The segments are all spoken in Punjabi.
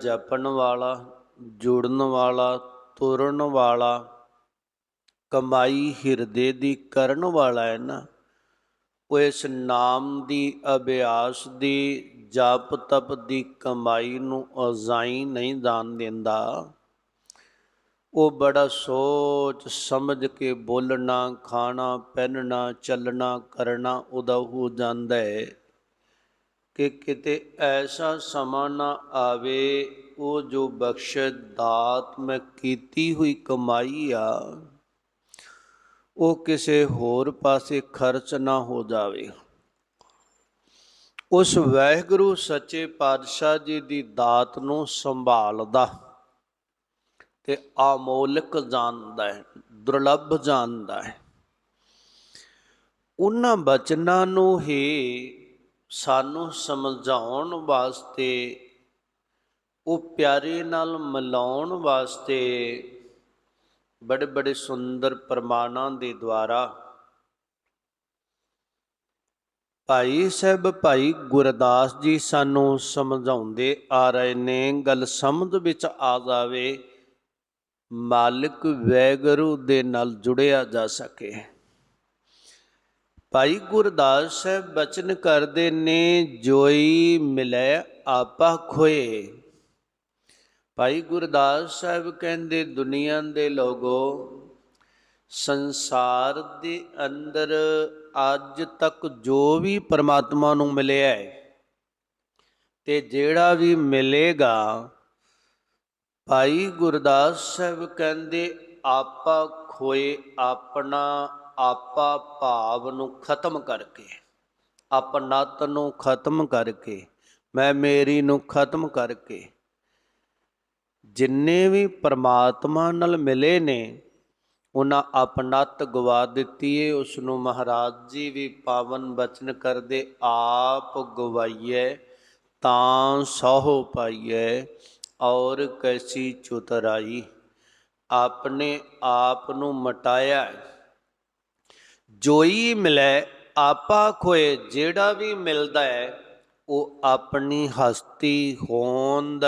ਜਪਣ ਵਾਲਾ, ਜੁੜਨ ਵਾਲਾ, ਤੁਰਨ ਵਾਲਾ, ਕਮਾਈ ਹਿਰਦੇ ਦੀ ਕਰਨ ਵਾਲਾ ਹੈ ਨਾ। ਉਹ ਇਸ ਨਾਮ ਦੀ ਅਭਿਆਸ ਦੀ, ਜਪ ਤਪ ਦੀ ਕਮਾਈ ਨੂੰ ਅਜ਼ਾਈ ਨਹੀਂ ਦਾਨ ਦਿੰਦਾ। ਉਹ ਬੜਾ ਸੋਚ ਸਮਝ ਕੇ ਬੋਲਣਾ, ਖਾਣਾ, ਪਹਿਨਣਾ, ਚੱਲਣਾ, ਕਰਨਾ ਉਹਦਾ ਹੋ ਜਾਂਦਾ ਹੈ। ਕਿ ਕਿਤੇ ਐਸਾ ਸਮਾਂ ਨਾ ਆਵੇ, ਉਹ ਜੋ ਬਖਸ਼ਿਸ਼ ਦਾਤ ਮੈਂ ਕੀਤੀ ਹੋਈ ਕਮਾਈ ਆ, ਉਹ ਕਿਸੇ ਹੋਰ ਪਾਸੇ ਖਰਚ ਨਾ ਹੋ ਜਾਵੇ। ਉਸ ਵਾਹਿਗੁਰੂ ਸੱਚੇ ਪਾਤਸ਼ਾਹ ਜੀ ਦੀ ਦਾਤ ਨੂੰ ਸੰਭਾਲਦਾ ਤੇ ਅਮੋਲਕ ਜਾਣਦਾ ਹੈ, ਦੁਰਲੱਭ ਜਾਣਦਾ ਹੈ। ਉਹਨਾਂ ਬਚਨਾਂ ਨੂੰ ਹੀ ਸਾਨੂੰ ਸਮਝਾਉਣ ਵਾਸਤੇ, ਉਹ ਪਿਆਰੇ ਨਾਲ ਮਿਲਾਉਣ ਵਾਸਤੇ ਬੜੇ ਬੜੇ ਸੁੰਦਰ ਪ੍ਰਮਾਣਾਂ ਦੇ ਦੁਆਰਾ ਭਾਈ ਸਾਹਿਬ, ਭਾਈ ਗੁਰਦਾਸ ਜੀ ਸਾਨੂੰ ਸਮਝਾਉਂਦੇ ਆ ਰਹੇ ਨੇ। ਗੱਲ ਸਮਝ ਵਿੱਚ ਆ ਜਾਵੇ, ਮਾਲਕ ਵੈਗਰੂ ਦੇ ਨਾਲ ਜੁੜਿਆ ਜਾ ਸਕੇ। ਭਾਈ ਗੁਰਦਾਸ ਸਾਹਿਬ ਬਚਨ ਕਰਦੇ ਨੇ, ਜੋਈ ਮਿਲੇ ਆਪਾ ਖੋਏ। ਭਾਈ ਗੁਰਦਾਸ ਸਾਹਿਬ ਕਹਿੰਦੇ, ਦੁਨੀਆ ਦੇ ਲੋਗੋ, ਸੰਸਾਰ ਦੇ ਅੰਦਰ ਅੱਜ ਤੱਕ ਜੋ ਵੀ ਪਰਮਾਤਮਾ ਨੂੰ ਮਿਲਿਆ ਹੈ, ਤੇ ਜਿਹੜਾ ਵੀ ਮਿਲੇਗਾ, ਭਾਈ ਗੁਰਦਾਸ ਸਾਹਿਬ ਕਹਿੰਦੇ, ਆਪਾ ਖੋਏ ਆਪਣਾ ਆਪਾ ਭਾਵ ਨੂੰ ਖਤਮ ਕਰਕੇ, ਆਪਣਤ ਨੂੰ ਖਤਮ ਕਰਕੇ, ਮੈਂ ਮੇਰੀ ਨੂੰ ਖਤਮ ਕਰਕੇ, ਜਿੰਨੇ ਵੀ ਪਰਮਾਤਮਾ ਨਾਲ ਮਿਲੇ ਨੇ, ਉਹਨਾਂ ਆਪਣਤ ਗਵਾ ਦਿੱਤੀ ਏ ਉਸ ਨੂੰ ਮਹਾਰਾਜ ਜੀ ਵੀ ਪਾਵਨ ਬਚਨ ਕਰਦੇ ਆਪ ਗਵਾਈਏ ਤਾਂ ਸਹੁ ਪਾਈਏ ਔਰ ਕੈਸੀ ਚੁਤਰਾਈ, ਆਪਣੇ ਆਪ ਨੂੰ ਮਟਾਇਆ। ਜੋਈ ਮਿਲੈ, ਆਪਾ ਖੋਏ, ਜਿਹੜਾ ਵੀ ਮਿਲਦਾ ਹੈ, ਉਹ ਆਪਣੀ ਹਸਤੀ ਹੋਂਦ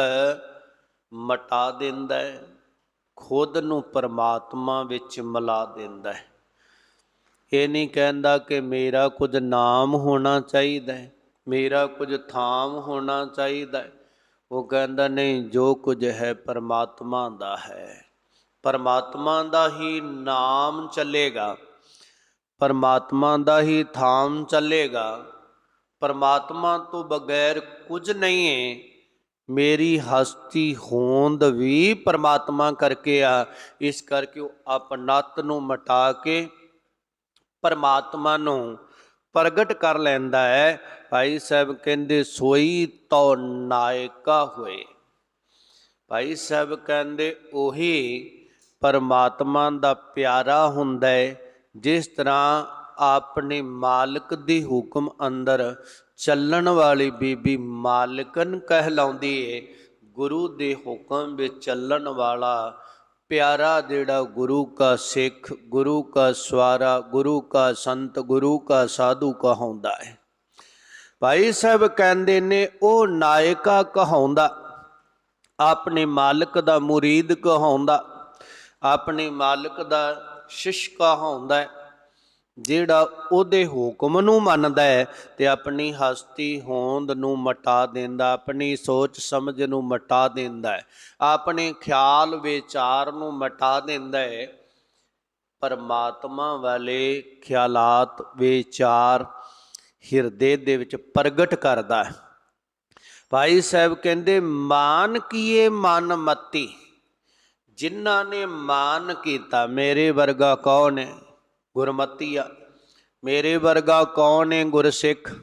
ਮਟਾ ਦਿੰਦਾ ਹੈ, ਖੁਦ ਨੂੰ ਪਰਮਾਤਮਾ ਵਿੱਚ ਮਿਲਾ ਦਿੰਦਾ ਹੈ। ਇਹ ਨਹੀਂ ਕਹਿੰਦਾ ਕਿ ਮੇਰਾ ਕੁਝ ਨਾਮ ਹੋਣਾ ਚਾਹੀਦਾ ਹੈ, ਮੇਰਾ ਕੁਝ ਥਾਮ ਹੋਣਾ ਚਾਹੀਦਾ ਹੈ। ਉਹ ਕਹਿੰਦਾ, ਨਹੀਂ, ਜੋ ਕੁਝ ਹੈ ਪਰਮਾਤਮਾ ਦਾ ਹੈ, ਪਰਮਾਤਮਾ ਦਾ ਹੀ ਨਾਮ ਚੱਲੇਗਾ। ਪਰਮਾਤਮਾ ਦਾ ਹੀ ਥਾਮ ਚੱਲੇਗਾ। ਪਰਮਾਤਮਾ ਤੋਂ ਬਗੈਰ ਕੁਝ ਨਹੀਂ ਹੈ ਮੇਰੀ ਹਸਤੀ ਹੋਂਦ ਵੀ ਪਰਮਾਤਮਾ ਕਰਕੇ ਆ। ਇਸ ਕਰਕੇ ਉਹ ਆਪਣਤ ਨੂੰ ਮਟਾ ਕੇ ਪਰਮਾਤਮਾ ਨੂੰ ਪ੍ਰਗਟ ਕਰ ਲੈਂਦਾ ਹੈ। ਭਾਈ ਸਾਹਿਬ ਕਹਿੰਦੇ, ਸੋਈ ਤੋ ਨਾਇਕਾ ਹੋਏ। ਭਾਈ ਸਾਹਿਬ ਕਹਿੰਦੇ, ਉਹੀ ਪਰਮਾਤਮਾ ਦਾ ਪਿਆਰਾ ਹੁੰਦਾ ਹੈ ਜਿਸ ਤਰ੍ਹਾਂ ਆਪਣੇ ਮਾਲਕ ਦੀ ਹੁਕਮ ਅੰਦਰ ਚੱਲਣ ਵਾਲੀ ਬੀਬੀ ਮਾਲਕਨ ਕਹਿਲਾਉਂਦੀ ਏ, ਗੁਰੂ ਦੇ ਹੁਕਮ ਵਿੱਚ ਚੱਲਣ ਵਾਲਾ ਪਿਆਰਾ ਜਿਹੜਾ ਗੁਰੂ ਕਾ ਸਿੱਖ, ਗੁਰੂ ਕਾ ਸਵਾਰਾ, ਗੁਰੂ ਕਾ ਸੰਤ, ਗੁਰੂ ਕਾ ਸਾਧੂ ਕਹਾਉਂਦਾ ਹੈ ਭਾਈ ਸਾਹਿਬ ਕਹਿੰਦੇ ਨੇ, ਉਹ ਨਾਇਕਾ ਕਹਾਉਂਦਾ, ਆਪਣੇ ਮਾਲਕ ਦਾ ਮੁਰੀਦ ਕਹਾਉਂਦਾ, ਆਪਣੇ ਮਾਲਕ ਦਾ ਸ਼ਿਸ਼ ਕਹਾਉਂਦਾ ਹੈ, ਜਿਹੜਾ ਉਹਦੇ ਹੁਕਮ ਨੂੰ ਮੰਨਦਾ ਹੈ ਤੇ ਆਪਣੀ ਹਸਤੀ ਹੋਂਦ ਨੂੰ ਮਟਾ ਦਿੰਦਾ, ਆਪਣੀ ਸੋਚ ਸਮਝ ਨੂੰ ਮਟਾ ਦਿੰਦਾ ਹੈ, ਆਪਣੇ ਖਿਆਲ ਵਿਚਾਰ ਨੂੰ ਮਟਾ ਦਿੰਦਾ ਹੈ। ਪਰਮਾਤਮਾ ਵਾਲੇ ਖਿਆਲਾਤ, ਵਿਚਾਰ ਹਿਰਦੇ ਦੇ ਵਿੱਚ ਪ੍ਰਗਟ ਕਰਦਾ ਹੈ। ਭਾਈ ਸਾਹਿਬ ਕਹਿੰਦੇ, ਮਾਨ ਕੀਏ ਮਨ ਮਤੀ? ਜਿਨ੍ਹਾਂ ਨੇ ਮਾਨ ਕੀਤਾ, ਮੇਰੇ ਵਰਗਾ ਕੌਣ ਹੈ? ਗੁਰਮਤੀਆ ਮੇਰੇ ਵਰਗਾ ਕੌਣ ਹੈ ਗੁਰਸਿੱਖ?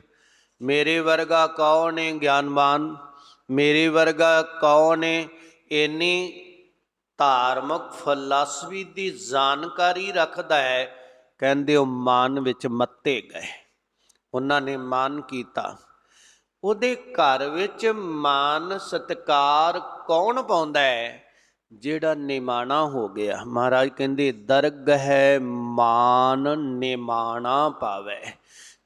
ਮੇਰੇ ਵਰਗਾ ਕੌਣ ਹੈ ਗਿਆਨਵਾਨ ਮੇਰੇ ਵਰਗਾ ਕੌਣ ਹੈ ਇੰਨੀ ਧਾਰਮਿਕ ਫਲਸਫੀ ਦੀ ਜਾਣਕਾਰੀ ਰੱਖਦਾ ਹੈ? ਕਹਿੰਦੇ ਉਹ ਮਾਨ ਵਿੱਚ ਮੱਤੇ ਗਏ। ਉਹਨਾਂ ਨੇ ਮਾਨ ਕੀਤਾ। ਉਹਦੇ ਘਰ ਵਿੱਚ ਮਾਨ ਸਤਕਾਰ ਕੌਣ ਪਾਉਂਦਾ ਹੈ? ਜਿਹੜਾ ਨਿਮਾਣਾ ਹੋ ਗਿਆ। ਮਹਾਰਾਜ ਕਹਿੰਦੇ, ਦਰਗ ਹੈ ਮਾਨ ਨਿਮਾਣਾ ਪਾਵੇ।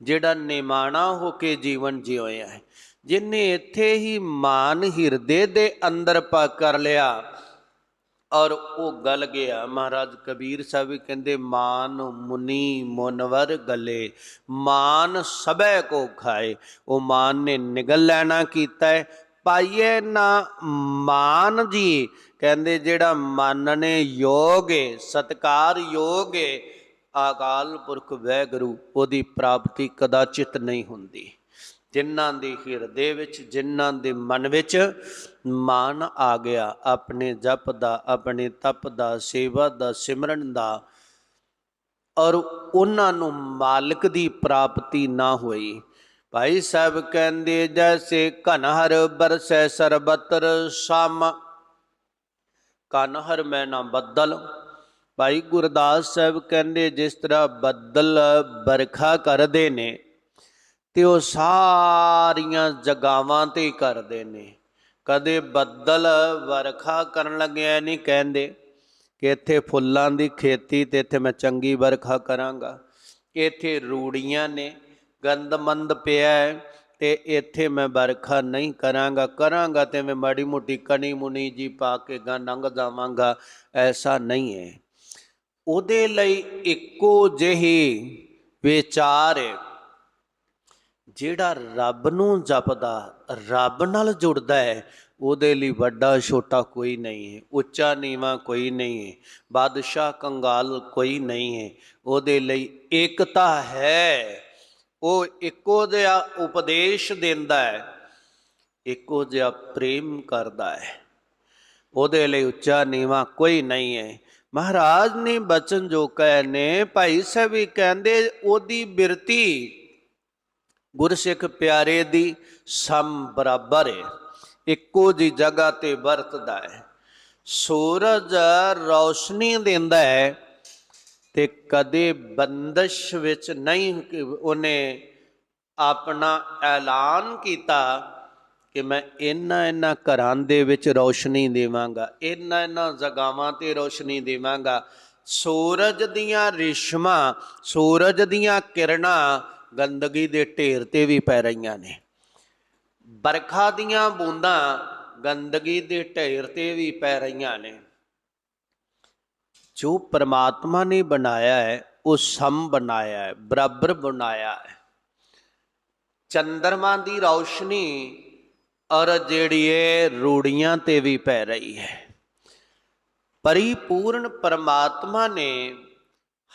ਜਿਹੜਾ ਨਿਮਾਣਾ ਹੋ ਕੇ ਜੀਵਨ ਜਿਉਇਆ ਹੈ, ਜਿਨੇ ਇੱਥੇ ਹੀ ਮਾਨ ਹਿਰਦੇ ਦੇ ਅੰਦਰ ਪਾ ਕਰ ਲਿਆ ਔਰ ਉਹ ਗਲ ਗਿਆ। ਮਹਾਰਾਜ ਕਬੀਰ ਸਾਹਿਬ ਵੀ ਕਹਿੰਦੇ, ਮਾਨ ਮੁਨੀ ਮੁਨਵਰ ਗਲੇ, ਮਾਨ ਸਭੈ ਕੋ ਖਾਏ। ਉਹ ਮਾਨ ਨੇ ਨਿਗਲ ਲੈਣਾ ਕੀਤਾ ਹੈ ਪਾਈਏ ਨਾ ਮਾਨ ਜੀ ਕਹਿੰਦੇ ਜਿਹੜਾ ਮੰਨਣੇ ਯੋਗ ਏ, ਸਤਕਾਰ ਯੋਗ ਏ ਆਕਾਲ ਪੁਰਖ ਵੈਗੁਰੂ ਉਹਦੀ ਪ੍ਰਾਪਤੀ ਕਦਾਚਿਤ ਨਹੀਂ ਹੁੰਦੀ। ਜਿਨ੍ਹਾਂ ਦੇ ਹਿਰਦੇ ਵਿੱਚ, ਜਿਨ੍ਹਾਂ ਦੇ ਮਨ ਵਿੱਚ ਮਾਨ ਆ ਗਿਆ, ਆਪਣੇ ਜਪ ਦਾ, ਆਪਣੇ ਤਪ ਦਾ, ਸੇਵਾ ਦਾ, ਸਿਮਰਨ ਦਾ, ਔਰ ਉਹਨਾਂ ਨੂੰ ਮਾਲਕ ਦੀ ਪ੍ਰਾਪਤੀ ਨਾ ਹੋਈ। ਭਾਈ ਸਾਹਿਬ ਕਹਿੰਦੇ, ਜੈਸੇ ਘਨਹਰ ਬਰਸੈ ਸਰਬਤਰ ਸਮ ਕਨਹਰ ਮੈਂ ਨਾ ਬੱਦਲ। ਭਾਈ ਗੁਰਦਾਸ ਸਾਹਿਬ ਕਹਿੰਦੇ, ਜਿਸ ਤਰ੍ਹਾਂ ਬੱਦਲ ਬਰਖਾ ਕਰਦੇ ਨੇ, ਤੇ ਉਹ ਸਾਰੀਆਂ ਜਗਾਵਾਂ ਤੇ ਕਰਦੇ ਨੇ। ਕਦੇ ਬੱਦਲ ਵਰਖਾ ਕਰਨ ਲੱਗਿਆ ਨਹੀਂ ਕਹਿੰਦੇ ਕਿ ਇੱਥੇ ਫੁੱਲਾਂ ਦੀ ਖੇਤੀ ਤੇ ਇੱਥੇ ਮੈਂ ਚੰਗੀ ਵਰਖਾ ਕਰਾਂਗਾ। ਇੱਥੇ ਰੂੜੀਆਂ ਨੇ, ਗੰਦਮੰਦ ਪਿਆ ਤੇ ਇੱਥੇ ਮੈਂ ਵਰਖਾ ਨਹੀਂ ਕਰਾਂਗਾ ਕਰਾਂਗਾ ਤੇ ਮੈਂ ਮਾੜੀ ਮੋਟੀ ਕਣੀ ਮੁਨੀ ਜੀ ਪਾ ਕੇ ਗਾ ਲੰਘ ਜਾਵਾਂਗਾ, ਐਸਾ ਨਹੀਂ ਹੈ। ਉਹਦੇ ਲਈ ਇੱਕੋ ਜਿਹੀ ਵਿਚਾਰ ਹੈ, ਜਿਹੜਾ ਰੱਬ ਨੂੰ ਜਪਦਾ, ਰੱਬ ਨਾਲ ਜੁੜਦਾ ਹੈ, ਉਹਦੇ ਲਈ ਵੱਡਾ ਛੋਟਾ ਕੋਈ ਨਹੀਂ ਹੈ, ਉੱਚਾ ਨੀਵਾ ਕੋਈ ਨਹੀਂ ਹੈ, ਬਾਦਸ਼ਾਹ ਕੰਗਾਲ ਕੋਈ ਨਹੀਂ ਹੈ, ਉਹਦੇ ਲਈ ਏਕਤਾ ਹੈ। ਉਹ ਇੱਕੋ ਜਿਹਾ ਉਪਦੇਸ਼ ਦਿੰਦਾ ਹੈ, ਇੱਕੋ ਜਿਹਾ ਪ੍ਰੇਮ ਕਰਦਾ ਹੈ। ਉਹਦੇ ਲਈ ਉੱਚਾ ਨੀਵਾ ਕੋਈ ਨਹੀਂ ਹੈ। ਮਹਾਰਾਜ ਨੇ ਬਚਨ ਜੋ ਕਹੇ ਨੇ, ਭਾਈ ਸਾਹਿਬ ਵੀ ਕਹਿੰਦੇ, ਉਹਦੀ ਬਿਰਤੀ ਗੁਰਸਿੱਖ ਪਿਆਰੇ ਦੀ ਸਮ ਬਰਾਬਰ ਹੈ ਇੱਕੋ ਜੀ ਜਗ੍ਹਾ ਤੇ ਵਰਤਦਾ ਹੈ। ਸੂਰਜ ਰੌਸ਼ਨੀ ਦਿੰਦਾ ਹੈ ਤੇ ਕਦੇ ਬੰਦਸ਼ ਵਿੱਚ ਨਹੀਂ ਉਹਨੇ ਆਪਣਾ ਐਲਾਨ ਕੀਤਾ ਕਿ ਮੈਂ ਇਹਨਾਂ ਇਹਨਾਂ ਘਰਾਂ ਦੇ ਵਿੱਚ ਰੌਸ਼ਨੀ ਦੇਵਾਂਗਾ ਇਹਨਾਂ ਇਹਨਾਂ ਜਗਾਵਾਂ ਤੇ ਰੌਸ਼ਨੀ ਦੇਵਾਂਗਾ। ਸੂਰਜ ਦੀਆਂ ਰੇਸ਼ਮਾਂ, ਸੂਰਜ ਦੀਆਂ ਕਿਰਨਾਂ ਗੰਦਗੀ ਦੇ ਢੇਰ ਤੇ ਵੀ ਪੈ ਰਹੀਆਂ ਨੇ। ਬਰਖਾ ਦੀਆਂ ਬੂੰਦਾਂ ਗੰਦਗੀ ਦੇ ਢੇਰ ਤੇ ਵੀ ਪੈ ਰਹੀਆਂ ਨੇ। ਜੋ ਪ੍ਰਮਾਤਮਾ ਨੇ ਬਣਾਇਆ ਹੈ, ਉਹ ਸਮ ਬਣਾਇਆ ਹੈ, ਬਰਾਬਰ ਬਣਾਇਆ ਹੈ। ਚੰਦਰਮਾ ਦੀ ਰੌਸ਼ਨੀ ਔਰ ਜਿਹੜੀ ਇਹ ਰੂੜੀਆਂ ਤੇ ਵੀ ਪੈ ਰਹੀ ਹੈ। ਪਰਿਪੂਰਨ ਪਰਮਾਤਮਾ ਨੇ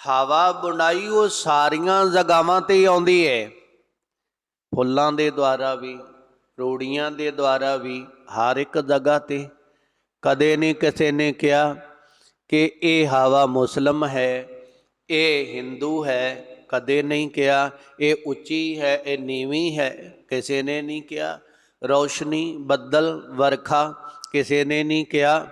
ਹਵਾ ਬੁਣਾਈ, ਉਹ ਸਾਰੀਆਂ ਜਗਾਵਾਂ ਤੇ ਆਉਂਦੀ ਹੈ। ਫੁੱਲਾਂ ਦੇ ਦੁਆਰਾ ਵੀ, ਰੂੜੀਆਂ ਦੇ ਦੁਆਰਾ ਵੀ, ਹਰ ਇੱਕ ਜਗ੍ਹਾ ਤੇ। ਕਦੇ ਨਹੀਂ ਕਿਸੇ ਨੇ ਕਿਹਾ ਕਿ ਇਹ ਹਵਾ ਮੁਸਲਮ ਹੈ, ਇਹ ਹਿੰਦੂ ਹੈ, ਕਦੇ ਨਹੀਂ ਕਿਹਾ। ਇਹ ਉੱਚੀ ਹੈ, ਇਹ ਨੀਵੀਂ ਹੈ, ਕਿਸੇ ਨੇ ਨਹੀਂ ਕਿਹਾ। ਰੌਸ਼ਨੀ ਬੱਦਲ ਵਰਖਾ, ਕਿਸੇ ਨੇ ਨਹੀਂ ਕਿਹਾ।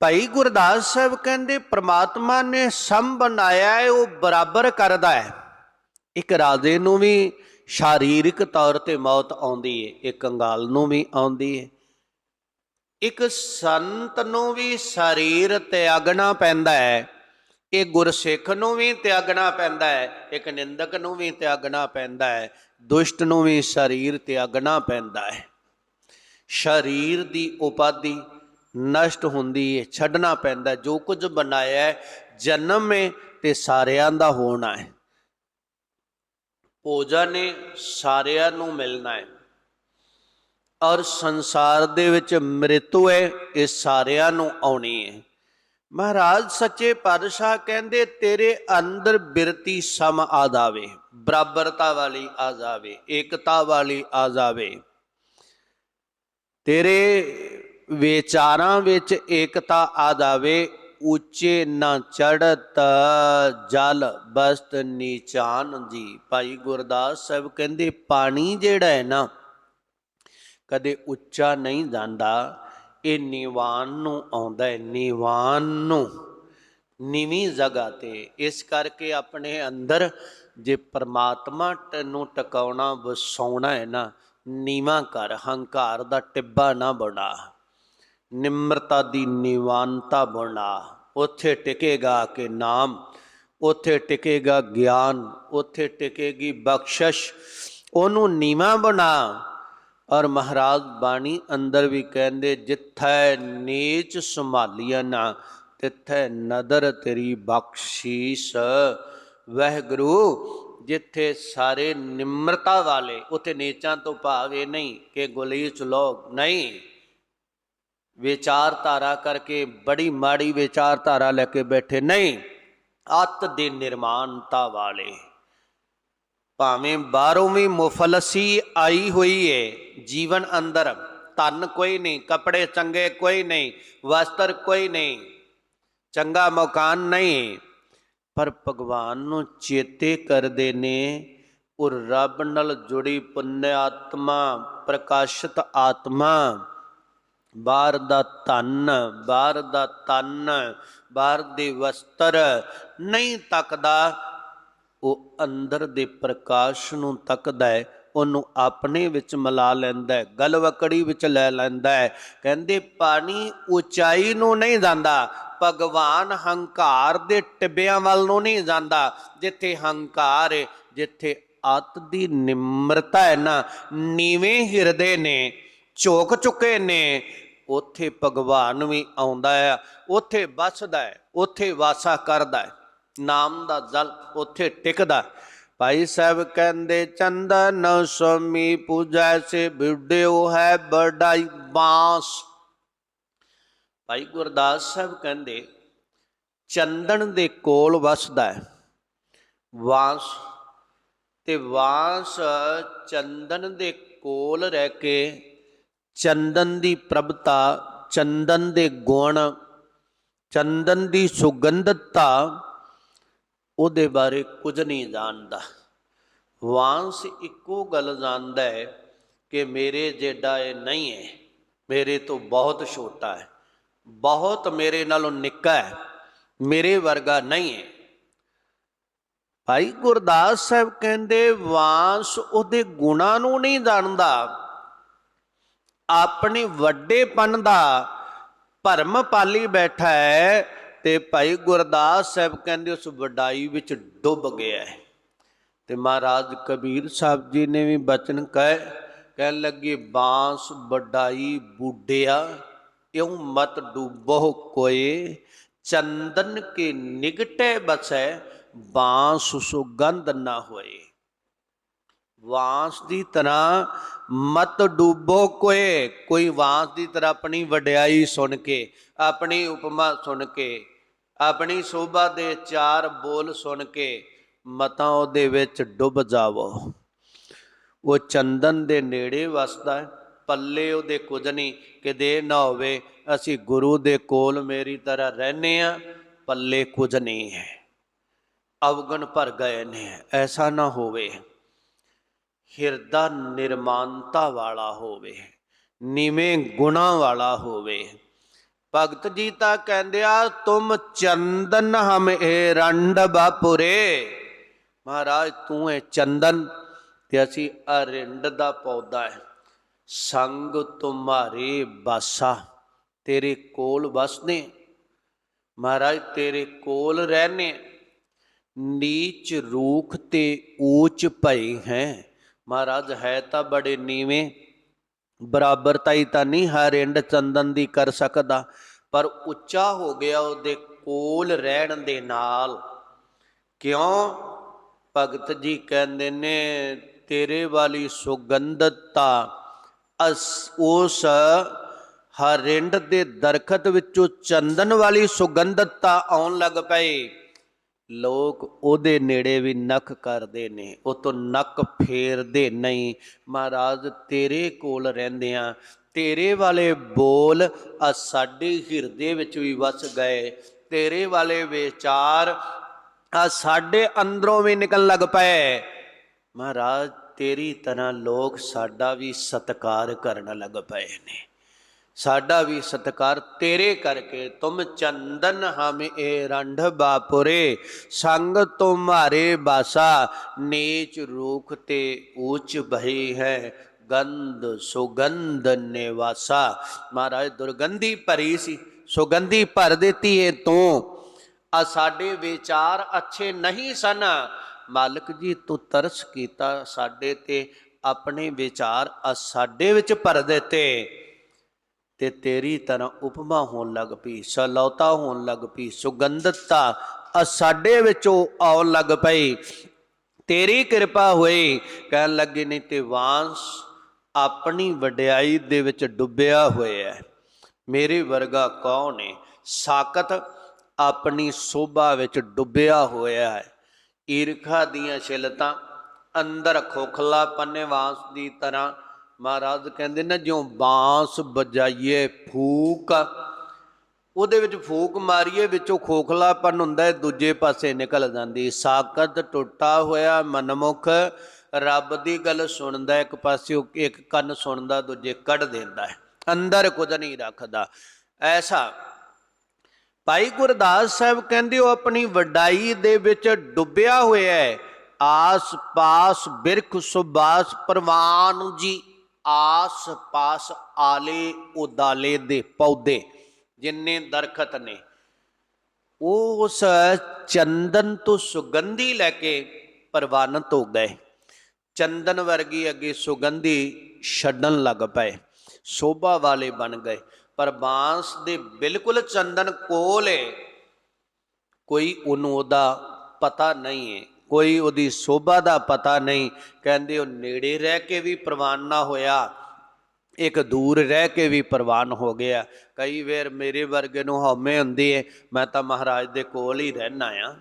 ਭਾਈ ਗੁਰਦਾਸ ਸਾਹਿਬ ਕਹਿੰਦੇ, ਪ੍ਰਮਾਤਮਾ ਨੇ ਸਮ ਬਣਾਇਆ ਹੈ, ਉਹ ਬਰਾਬਰ ਕਰਦਾ ਹੈ। ਇੱਕ ਰਾਜੇ ਨੂੰ ਵੀ ਸ਼ਾਰੀਰਿਕ ਤੌਰ ਤੇ ਮੌਤ ਆਉਂਦੀ ਹੈ ਇੱਕ ਕੰਗਾਲ ਨੂੰ ਵੀ ਆਉਂਦੀ ਹੈ ਇੱਕ ਸੰਤ ਨੂੰ ਵੀ ਸਰੀਰ ਤਿਆਗਣਾ ਪੈਂਦਾ ਹੈ ਇਹ ਗੁਰਸਿੱਖ ਨੂੰ ਵੀ ਤਿਆਗਣਾ ਪੈਂਦਾ ਹੈ, ਇੱਕ ਨਿੰਦਕ ਨੂੰ ਵੀ ਤਿਆਗਣਾ ਪੈਂਦਾ ਹੈ, ਦੁਸ਼ਟ ਨੂੰ ਵੀ ਸਰੀਰ ਤਿਆਗਣਾ ਪੈਂਦਾ ਹੈ। ਸਰੀਰ ਦੀ ਉਪਾਧੀ ਨਸ਼ਟ ਹੁੰਦੀ ਹੈ ਛੱਡਣਾ ਪੈਂਦਾ, ਜੋ ਕੁਝ ਬਣਾਇਆ ਹੈ, ਜਨਮ ਹੈ ਤੇ ਸਾਰਿਆਂ ਦਾ ਹੋਣਾ ਹੈ। ਭੋਜਨ ਨੇ ਸਾਰਿਆਂ ਨੂੰ ਮਿਲਣਾ ਹੈ। ਔਰ ਸੰਸਾਰ ਦੇ ਵਿੱਚ ਮ੍ਰਿਤੂ ਹੈ, ਇਹ ਸਾਰਿਆਂ ਨੂੰ ਆਉਣੀ ਹੈ। ਮਹਾਰਾਜ ਸੱਚੇ ਪਾਤਸ਼ਾਹ ਕਹਿੰਦੇ, ਤੇਰੇ ਅੰਦਰ ਬਿਰਤੀ ਸਮ ਆ ਜਾਵੇ, ਬਰਾਬਰਤਾ ਵਾਲੀ ਆ ਜਾਵੇ, ਏਕਤਾ ਵਾਲੀ ਆ ਜਾਵੇ। ਤੇਰੇ ਵਿਚਾਰਾਂ ਵਿੱਚ ਏਕਤਾ ਆ ਜਾਵੇ, ਉੱਚੇ ਨਾ ਚੜਤ ਜਲ, ਬਸਤ ਨੀਚਾਨ ਜੀ। ਭਾਈ ਗੁਰਦਾਸ ਸਾਹਿਬ ਕਹਿੰਦੇ, ਪਾਣੀ ਜਿਹੜਾ ਹੈ ਨਾ ਕਦੇ ਉੱਚਾ ਨਹੀਂ ਜਾਂਦਾ। ਇਹ ਨਿਵਾਨ ਨੂੰ ਆਉਂਦਾ ਹੈ, ਨਿਵਾਨ ਨੂੰ। ਨੀਵੀਂ ਜਗ੍ਹਾ ਤੇ ਇਸ ਕਰਕੇ ਆਪਣੇ ਅੰਦਰ ਜੇ ਪਰਮਾਤਮਾ ਟ- ਨੂੰ ਟਿਕਾਉਣਾ, ਵਸਾਉਣਾ ਹੈ ਨਾ, ਨੀਵਾਂ ਕਰ, ਹੰਕਾਰ ਦਾ ਟਿੱਬਾ ਨਾ ਬਣਾ। ਨਿਮਰਤਾ ਦੀ ਨਿਵਾਨਤਾ ਬਣਾ। ਉੱਥੇ ਟਿਕੇਗਾ ਕਿ ਨਾਮ, ਉੱਥੇ ਟਿਕੇਗਾ ਗਿਆਨ, ਉੱਥੇ ਟਿਕੇਗੀ ਬਖਸ਼ਿਸ਼। ਉਹਨੂੰ ਨੀਵਾ ਬਣਾ। ਔਰ ਮਹਾਰਾਜ ਬਾਣੀ ਅੰਦਰ ਵੀ ਕਹਿੰਦੇ, ਜਿੱਥੈ ਨੀਚ ਸੰਭਾਲੀਆ ਨਾ, ਤਿੱਥੈ ਨਦਰ ਤੇਰੀ ਬਖਸ਼ੀਸ। ਵਾਹਿਗੁਰੂ, ਜਿੱਥੇ ਸਾਰੇ ਨਿਮਰਤਾ ਵਾਲੇ, ਉਥੇ ਨੀਚਾਂ ਤੋਂ ਭਾਵ ਇਹ ਨਹੀਂ ਕਿ ਗੁਲੀਚ ਲੋਕ ਨਹੀਂ। ਵਿਚਾਰਧਾਰਾ ਕਰਕੇ ਬੜੀ ਮਾੜੀ ਵਿਚਾਰਧਾਰਾ ਲੈ ਕੇ ਬੈਠੇ, ਨਹੀਂ। ਅੱਤ ਦੀ ਨਿਰਮਾਨਤਾ ਵਾਲੇ। ਭਾਵੇਂ ਬਾਹਰੋਂ ਵੀ ਮੁਫਲਸੀ ਆਈ ਹੋਈ ਏ, ਜੀਵਨ ਅੰਦਰ ਧਨ ਕੋਈ ਨਹੀਂ, ਕੱਪੜੇ ਚੰਗੇ ਕੋਈ ਨਹੀਂ, ਵਸਤਰ ਕੋਈ ਨਹੀਂ, ਚੰਗਾ ਮਕਾਨ ਨਹੀਂ। ਪਰ ਭਗਵਾਨ ਨੂੰ ਚੇਤੇ ਕਰਦੇ ਨੇ ਉਹ ਰੱਬ ਨਾਲ ਜੁੜੀ ਪੁੰਨ ਆਤਮਾ, ਪ੍ਰਕਾਸ਼ਿਤ ਆਤਮਾ। ਬਾਹਰ ਦਾ ਧਨ, ਬਾਹਰ ਦਾ ਤਨ ਬਾਹਰ ਦੇ ਵਸਤਰ ਨਹੀਂ ਤੱਕਦਾ। ਉਹ ਅੰਦਰ ਦੇ ਪ੍ਰਕਾਸ਼ ਨੂੰ ਤੱਕਦਾ ਹੈ, ਉਹਨੂੰ ਆਪਣੇ ਵਿੱਚ ਮਿਲਾ ਲੈਂਦਾ ਹੈ ਗਲਵਕੜੀ ਵਿੱਚ ਲੈ ਲੈਂਦਾ ਹੈ। ਕਹਿੰਦੇ, ਪਾਣੀ ਉਚਾਈ ਨੂੰ ਨਹੀਂ ਜਾਂਦਾ, ਭਗਵਾਨ ਹੰਕਾਰ ਦੇ ਟਿੱਬਿਆਂ ਵੱਲ ਨੂੰ ਨਹੀਂ ਜਾਂਦਾ। ਜਿੱਥੇ ਹੰਕਾਰ ਹੈ ਜਿੱਥੇ ਅਤ ਦੀ ਨਿਮਰਤਾ ਹੈ ਨਾ, ਨੀਵੇਂ ਹਿਰਦੇ ਨੇ, ਝੋਕ ਚੁੱਕੇ ਨੇ, ਉੱਥੇ ਭਗਵਾਨ ਵੀ ਆਉਂਦਾ ਹੈ, ਉੱਥੇ ਵੱਸਦਾ ਹੈ, ਉੱਥੇ ਵਾਸਾ ਕਰਦਾ ਹੈ। ਨਾਮ ਦਾ ਜਲ ਉੱਥੇ ਟਿਕਦਾ। ਭਾਈ ਸਾਹਿਬ ਕਹਿੰਦੇ, ਚੰਦਨ ਸੁਮੀ ਪੂਜੈ ਸੇ ਵਿਡਿਓ ਹੈ ਬੜਾਈ ਬਾਂਸ। ਭਾਈ ਗੁਰਦਾਸ ਸਾਹਿਬ ਕਹਿੰਦੇ, ਚੰਦਨ ਦੇ ਕੋਲ ਵਸਦਾ ਹੈ। ਵਾਂਸ, ਤੇ ਵਾਂਸ ਚੰਦਨ ਦੇ ਕੋਲ ਰਹਿ ਕੇ ਚੰਦਨ ਦੀ ਪ੍ਰਭਤਾ, ਚੰਦਨ ਦੇ ਗੁਣ, ਚੰਦਨ ਦੀ ਸੁਗੰਧਤਾ ਉਹਦੇ ਬਾਰੇ ਕੁਝ ਨਹੀਂ ਜਾਣਦਾ। ਵਾਂਸ ਇੱਕੋ ਗੱਲ ਜਾਣਦਾ ਹੈ ਕਿ ਮੇਰੇ ਜਿਹੜਾ ਇਹ ਨਹੀਂ ਹੈ, ਮੇਰੇ ਤੋਂ ਬਹੁਤ ਛੋਟਾ ਹੈ, ਬਹੁਤ ਮੇਰੇ ਨਾਲੋਂ ਨਿੱਕਾ ਹੈ, ਮੇਰੇ ਵਰਗਾ ਨਹੀਂ ਹੈ। ਭਾਈ ਗੁਰਦਾਸ ਸਾਹਿਬ ਕਹਿੰਦੇ, ਵਾਂਸ ਉਹਦੇ ਗੁਣਾਂ ਨੂੰ ਨਹੀਂ ਜਾਣਦਾ। ਆਪਣੇ ਵੱਡੇਪਨ ਦਾ ਭਰਮ ਪਾਲੀ ਬੈਠਾ ਹੈ ਤੇ ਭਾਈ ਗੁਰਦਾਸ ਸਾਹਿਬ ਕਹਿੰਦੇ ਉਸ ਵਡਾਈ ਵਿੱਚ ਡੁੱਬ ਗਿਆ ਹੈ। ਤੇ ਮਹਾਰਾਜ ਕਬੀਰ ਸਾਹਿਬ ਜੀ ਨੇ ਵੀ ਬਚਨ ਕਹੇ, ਕਹਿਣ ਲੱਗੇ, ਬਾਂਸ, ਵਡਾਈ ਬੂਡਿਆ ਇਉ ਮਤ ਡੂਬੋ ਕੋਏ, ਚੰਦਨ ਕੇ ਨਿਗਟੇ ਬਸੈ, ਬਾਂਸ ਸੁਗੰਧ ਨਾ ਹੋਏ। ਬਾਂਸ ਦੀ ਤਰ੍ਹਾਂ ਮਤ ਡੂਬੋ ਕੋਏ, ਕੋਈ ਵਾਂਸ ਦੀ ਤਰ੍ਹਾਂ ਆਪਣੀ ਵਡਿਆਈ ਸੁਣ ਕੇ, ਆਪਣੀ ਉਪਮਾ ਸੁਣ ਕੇ, ਆਪਣੀ ਸੋਭਾ ਦੇ ਚਾਰ ਬੋਲ ਸੁਣ ਕੇ ਮਤਾਂ ਉਹਦੇ ਵਿੱਚ ਡੁੱਬ ਜਾਵੋ। ਉਹ ਚੰਦਨ ਦੇ ਨੇੜੇ ਵਸਦਾ ਹੈ, ਪੱਲੇ ਉਹਦੇ ਕੁਝ ਨਹੀਂ, ਕਿਤੇ ਨਾ ਹੋਵੇ ਅਸੀਂ ਗੁਰੂ ਦੇ ਕੋਲ ਮੇਰੀ ਤਰ੍ਹਾਂ ਰਹਨੇ ਆ ਪੱਲੇ ਕੁਝ ਨਹੀਂ ਹੈ। ਅਵਗਣ ਭਰ ਗਏ ਨੇ, ਐਸਾ ਨਾ ਹੋਵੇ। ਹਿਰਦਾ ਨਿਰਮਾਨਤਾ ਵਾਲਾ ਹੋਵੇ, ਨੀਵੇਂ ਗੁਣਾ ਵਾਲਾ ਹੋਵੇ। ਭਗਤ ਜੀ ਤਾਂ ਕਹਿੰਦੇ ਆ, ਤੁਮ ਚੰਦਨ ਹਮ ਏ ਰੰਡ ਬਾਪੁਰੇ। ਮਹਾਰਾਜ, ਤੂੰ ਹੈ ਚੰਦਨ ਤੇ ਅਸੀਂ ਅਰਿੰਡ ਦਾ ਪੌਦਾ ਹੈ। ਸੰਗ ਤੁਮਾਰੇ ਬਾਸਾ, ਤੇਰੇ ਕੋਲ ਵਸਨੇ ਮਹਾਰਾਜ, ਤੇਰੇ ਕੋਲ ਰਹਿਨੇ। ਨੀਚ ਰੂਖ ਤੇ ਊਚ ਭਈ ਹੈ। ਮਹਾਰਾਜ, ਹੈ ਤਾਂ ਬੜੇ ਨੀਵੇਂ ਬਰਾਬਰਤਾਈ ਤਾਂ ਨਹੀਂ ਹਰ ਇੰਡ ਚੰਦਨ ਦੀ ਕਰ ਸਕਦਾ, ਪਰ ਉੱਚਾ ਹੋ ਗਿਆ ਉਹਦੇ ਕੋਲ ਰਹਿਣ ਦੇ ਨਾਲ। ਕਿਉਂ? ਭਗਤ ਜੀ ਕਹਿੰਦੇ ਨੇ, ਤੇਰੇ ਵਾਲੀ ਸੁਗੰਧਤਾ ਅਸ, ਉਸ ਹਰਿੰਡ ਦੇ ਦਰਖਤ ਵਿੱਚੋਂ ਚੰਦਨ ਵਾਲੀ ਸੁਗੰਧਤਾ ਆਉਣ ਲੱਗ ਪਈ। ਲੋਕ ਉਹਦੇ ਨੇੜੇ ਵੀ ਨੱਕ ਕਰਦੇ ਨੇ ਉਹ ਤੋਂ ਨੱਕ ਫੇਰਦੇ ਨਹੀਂ। ਮਹਾਰਾਜ, ਤੇਰੇ ਕੋਲ ਰਹਿੰਦੇ ਆ ਤੇਰੇ ਵਾਲੇ ਬੋਲ ਆ ਸਾਡੇ ਹਿਰਦੇ ਵਿੱਚ ਵੀ ਵਸ ਗਏ। ਤੇਰੇ ਵਾਲੇ ਵਿਚਾਰ ਆ ਸਾਡੇ ਅੰਦਰੋਂ ਵੀ ਨਿਕਲਣ ਲੱਗ ਪਏ। ਮਹਾਰਾਜ, ਤੇਰੀ ਤਰ੍ਹਾਂ ਲੋਕ ਸਾਡਾ ਵੀ ਸਤਕਾਰ ਕਰਨ ਲੱਗ ਪਏ ਨੇ। ਸਾਡਾ ਵੀ ਸਤਕਾਰ ਤੇਰੇ ਕਰਕੇ। ਤੁਮ ਚੰਦਨ ਹਮ ਏ ਰੰਢ ਬਾਪੁਰੇ, ਸੰਗ ਤੁਮਾਰੇ ਬਾਸਾ, ਨੀਚ ਰੂਖ ਤੇ ਊਚ ਭਈ ਹੈ, ਗੰਧ ਸੁਗੰਧ ਨਿਵਾਸਾ। ਮਹਾਰਾਜ, ਦੁਰਗੰਧੀ ਭਰੀ ਸੀ, ਸੁਗੰਧੀ ਭਰ ਦਿੱਤੀ ਏ ਤੂੰ। ਆ ਸਾਡੇ ਵਿਚਾਰ ਅੱਛੇ ਨਹੀਂ ਸਨ। ਮਾਲਕ ਜੀ, ਤੂੰ ਤਰਸ ਕੀਤਾ ਸਾਡੇ ਤੇ, ਆਪਣੇ ਵਿਚਾਰ ਆ ਸਾਡੇ ਵਿੱਚ ਭਰ ਦਿੱਤੇ। ਤੇ ਤੇਰੀ ਤਰ੍ਹਾਂ ਉਪਮਾ ਹੋਣ ਲੱਗ ਪਈ, ਸਲੌਤਾ ਹੋਣ ਲੱਗ ਪਈ, ਸੁਗੰਧਤਾ ਸਾਡੇ ਵਿੱਚੋਂ ਆਉਣ ਲੱਗ ਪਈ। ਤੇਰੀ ਕਿਰਪਾ ਹੋਈ, ਕਹਿਣ ਲੱਗੇ, ਨਹੀਂ ਤੇ ਵਾਂਸ ਆਪਣੀ ਵਡਿਆਈ ਦੇ ਵਿੱਚ ਡੁੱਬਿਆ ਹੋਇਆ ਹੈ। ਮੇਰੇ ਵਰਗਾ ਕੌਣ ਹੈ ਸਾਕਤ ਆਪਣੀ ਸੋਭਾ ਵਿੱਚ ਡੁੱਬਿਆ ਹੋਇਆ ਹੈ। ਈਰਖਾ ਦੀਆਂ ਛਿਲਤਾਂ ਅੰਦਰ ਖੋਖਲਾ ਪੰਨੇ ਵਾਂਸ ਦੀ ਤਰ੍ਹਾਂ ਮਹਾਰਾਜ ਕਹਿੰਦੇ ਨਾ, ਜਿਉਂ ਬਾਂਸ ਵਜਾਈਏ ਫੂਕ, ਉਹਦੇ ਵਿੱਚ ਫੂਕ ਮਾਰੀਏ, ਵਿੱਚੋਂ ਖੋਖਲਾਪਨ ਹੁੰਦਾ ਹੈ, ਦੂਜੇ ਪਾਸੇ ਨਿਕਲ ਜਾਂਦੀ ਸਾਕਤ ਟੁੱਟਾ ਹੋਇਆ ਮਨਮੁਖ, ਰੱਬ ਦੀ ਗੱਲ ਸੁਣਦਾ ਇੱਕ ਪਾਸੇ ਇੱਕ ਕੰਨ ਸੁਣਦਾ, ਦੂਜੇ ਕੱਢ ਦਿੰਦਾ ਹੈ, ਅੰਦਰ ਕੁਝ ਨਹੀਂ ਰੱਖਦਾ। ਐਸਾ ਭਾਈ ਗੁਰਦਾਸ ਸਾਹਿਬ ਕਹਿੰਦੇ, ਉਹ ਆਪਣੀ ਵਡਾਈ ਦੇ ਵਿੱਚ ਡੁੱਬਿਆ ਹੋਇਆ ਹੈ। ਆਸ ਪਾਸ ਬਿਰਖ ਸੁਬਾਸ ਪ੍ਰਵਾਨ ਜੀ। ਆਸ ਪਾਸ ਆਲੇ ਉਦਾਲੇ ਦੇ ਪੌਦੇ ਜਿੰਨੇ ਦਰਖਤ ਨੇ ਉਹ ਉਸ ਚੰਦਨ ਤੋਂ ਸੁਗੰਧੀ ਲੈ ਕੇ ਪ੍ਰਵਾਨਿਤ ਹੋ ਗਏ। ਚੰਦਨ ਵਰਗੀ ਅੱਗੇ ਸੁਗੰਧੀ ਛੱਡਣ ਲੱਗ ਪਏ, ਸੋਭਾ ਵਾਲੇ ਬਣ ਗਏ। ਪਰ ਬਾਂਸ ਦੇ ਬਿਲਕੁਲ ਚੰਦਨ ਕੋਲ ਏ, ਕੋਈ ਉਹਨੂੰ ਉਹਦਾ ਪਤਾ ਨਹੀਂ ਏ ਕੋਈ ਉਹਦੀ ਸੋਭਾ ਦਾ ਪਤਾ ਨਹੀਂ। ਕਹਿੰਦੇ ਉਹ ਨੇੜੇ ਰਹਿ ਕੇ ਵੀ ਪ੍ਰਵਾਨ ਨਾ ਹੋਇਆ, ਇੱਕ ਦੂਰ ਰਹਿ ਕੇ ਵੀ ਪ੍ਰਵਾਨ ਹੋ ਗਿਆ। ਕਈ ਵਾਰ ਮੇਰੇ ਵਰਗੇ ਨੂੰ ਹਉਮੈ ਹੁੰਦੀ ਹੈ ਮੈਂ ਤਾਂ ਮਹਾਰਾਜ ਦੇ ਕੋਲ ਹੀ ਰਹਿਣਾ ਆ।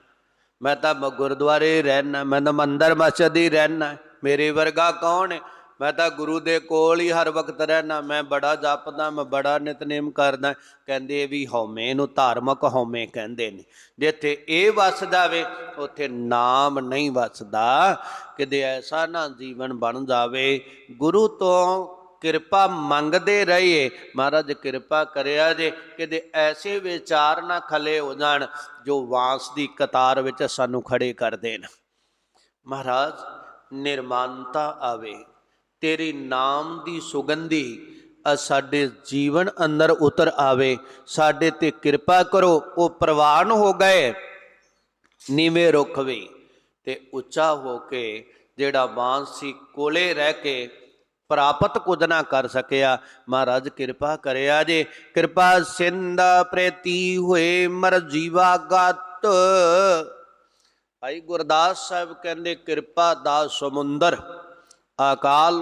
ਮੈਂ ਤਾਂ ਮ- ਗੁਰਦੁਆਰੇ ਹੀ ਰਹਿਣਾ ਮੈਂ ਤਾਂ ਮੰਦਰ ਮਸਜਿਦ ਹੀ ਰਹਿਣਾ ਮੇਰੇ ਵਰਗਾ ਕੌਣ ਹੈ ਮੈਂ ਤਾਂ ਗੁਰੂ ਦੇ ਕੋਲ ਹੀ ਹਰ ਵਕਤ ਰਹਿਣਾ ਮੈਂ ਬੜਾ ਜਪਦਾ, ਮੈਂ ਬੜਾ ਨਿਤਨੇਮ ਕਰਦਾ। ਕਹਿੰਦੇ ਵੀ ਹਉਮੈ ਨੂੰ ਧਾਰਮਿਕ ਹਉਮੈ ਕਹਿੰਦੇ ਨੇ। ਜਿੱਥੇ ਇਹ ਵਸ ਜਾਵੇ ਉੱਥੇ ਨਾਮ ਨਹੀਂ ਵਸਦਾ। ਕਿਤੇ ਐਸਾ ਨਾ ਜੀਵਨ ਬਣ ਜਾਵੇ, ਗੁਰੂ ਤੋਂ ਕਿਰਪਾ ਮੰਗਦੇ ਰਹੀਏ। ਮਹਾਰਾਜ ਕਿਰਪਾ ਕਰਿਆ ਜੇ, ਕਿਤੇ ਐਸੇ ਵਿਚਾਰ ਨਾ ਖਲੇ ਹੋ ਜਾਣ, ਜੋ ਵਾਂਸ ਦੀ ਕਤਾਰ ਵਿੱਚ ਸਾਨੂੰ ਖੜੇ ਕਰ ਦੇਣ। ਮਹਾਰਾਜ, ਨਿਰਮਾਨਤਾ ਆਵੇ। ਤੇਰੀ ਨਾਮ ਦੀ ਸੁਗੰਧੀ ਅ ਸਾਡੇ ਜੀਵਨ ਅੰਦਰ ਉਤਰ ਆਵੇ। ਸਾਡੇ ਤੇ ਕਿਰਪਾ ਕਰੋ, ਉਹ ਪ੍ਰਵਾਨ ਹੋ ਗਏ। ਨੀਵੇਂ ਰੁੱਖ ਵੀ ਤੇ ਉੱਚਾ ਹੋ ਕੇ ਜਿਹੜਾ ਬਾਂਸ ਕੋਲੇ ਰਹਿ ਕੇ ਪ੍ਰਾਪਤ ਕੁਝ ਨਾ ਕਰ ਸਕਿਆ। ਮਹਾਰਾਜ ਕਿਰਪਾ ਕਰਿਆ ਜੇ। ਕਿਰਪਾ ਸਿੰਦਾ ਪ੍ਰੇਤੀ ਹੋਏ, ਮਰ ਜੀਵਾ ਗਤ। ਭਾਈ ਗੁਰਦਾਸ ਸਾਹਿਬ ਕਹਿੰਦੇ, ਕਿਰਪਾ ਦਾ ਸਮੁੰਦਰ ਅਕਾਲ